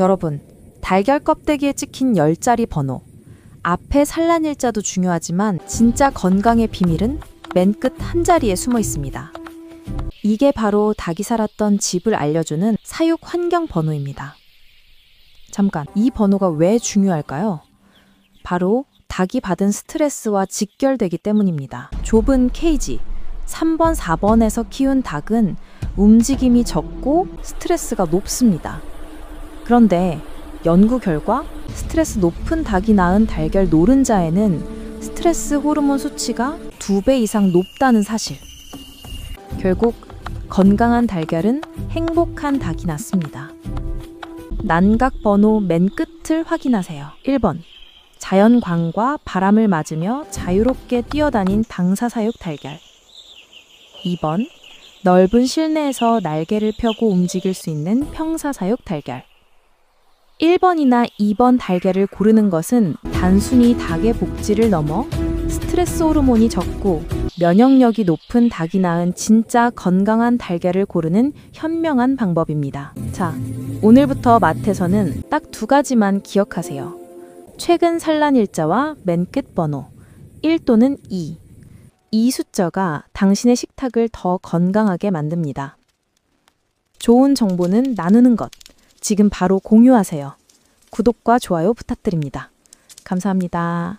여러분, 달걀 껍데기에 찍힌 10자리 번호. 앞에 산란일자도 중요하지만 진짜 건강의 비밀은 맨 끝 한 자리에 숨어 있습니다. 이게 바로 닭이 살았던 집을 알려주는 사육 환경 번호입니다. 잠깐, 이 번호가 왜 중요할까요? 바로 닭이 받은 스트레스와 직결되기 때문입니다. 좁은 케이지, 3번, 4번에서 키운 닭은 움직임이 적고 스트레스가 높습니다. 그런데 연구 결과 스트레스 높은 닭이 낳은 달걀 노른자에는 스트레스 호르몬 수치가 두 배 이상 높다는 사실. 결국 건강한 달걀은 행복한 닭이 낳습니다. 난각 번호 맨 끝을 확인하세요. 1번. 자연광과 바람을 맞으며 자유롭게 뛰어다닌 방사사육 달걀. 2번. 넓은 실내에서 날개를 펴고 움직일 수 있는 평사사육 달걀. 1번이나 2번 달걀을 고르는 것은 단순히 닭의 복지를 넘어 스트레스 호르몬이 적고 면역력이 높은 닭이 낳은 진짜 건강한 달걀을 고르는 현명한 방법입니다. 자, 오늘부터 마트에서는 딱 두 가지만 기억하세요. 최근 산란 일자와 맨 끝 번호 1 또는 2. 이 숫자가 당신의 식탁을 더 건강하게 만듭니다. 좋은 정보는 나누는 것. 지금 바로 공유하세요. 구독과 좋아요 부탁드립니다. 감사합니다.